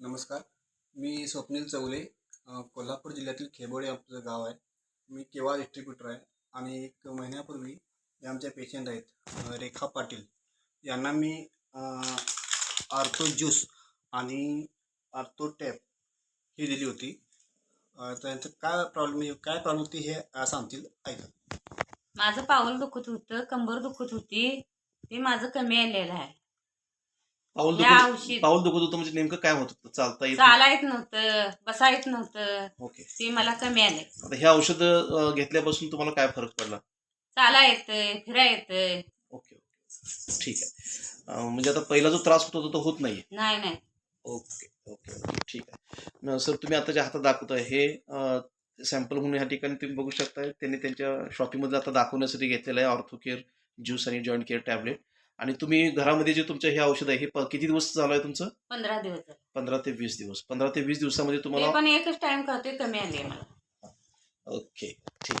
नमस्कार. मी स्वप्नील चौले कोल्हापूर जिल्ह्यातील खेबोडे आमचं गाव आहे. मी केव्हा डिस्ट्रीब्युटर आहे आणि एक महिन्यापूर्वी जे आमच्या पेशंट आहेत रेखा पाटील. यांना मी आर्थो ज्यूस आणि आर्थो टॅप ही दिली होती. त्यांचं काय प्रॉब्लेम म्हणजे काय प्रॉब्लेम होती हे सांगतील. ऐका. माझं पाऊल दुखत होतं कंबर दुखत होती. ते माझं कमी आलेलं आहे. पाऊल या दुखत औषध पाऊल दुखत होतं म्हणजे नेमकं काय होत होतं? चालता येत चाला येत नव्हतं बसा येत नव्हतं. ओके. ते मला कमी आले आता हे औषध घेतल्यापासून तुम्हाला काय फरक पडला? चाला येतंय फिरा येतंय. Okay okay. ठीक आहे. अं, म्हणजे आता पहिला जो त्रास होत होता तो होत नाहीये? नाही नाही. Okay okay okay. ठीक आहे. सर तुम्ही आता जे हातात दाखवताय हे सॅम्पल म्हणून ह्या ठिकाणी तुम्ही बघू शकताय. त्यांनी त्यांच्या शॉपिंगमध्ये आता दाखवण्यासाठी घेतलेलं आहे. ऑर्थो केअर ज्यूस आणि जॉईंट केअर टॅबलेट. आणि तुम्ही घरामध्ये जे तुमचं हे औषध आहे हे प- किती दिवस चालू आहे तुमचं? पंधरा दिवस झाले. पंधरा ते वीस दिवस. पंधरा ते वीस दिवसामध्ये ते तुम्हाला पण एकच टाइम करतोय कमी आले मला. ओके. ठीक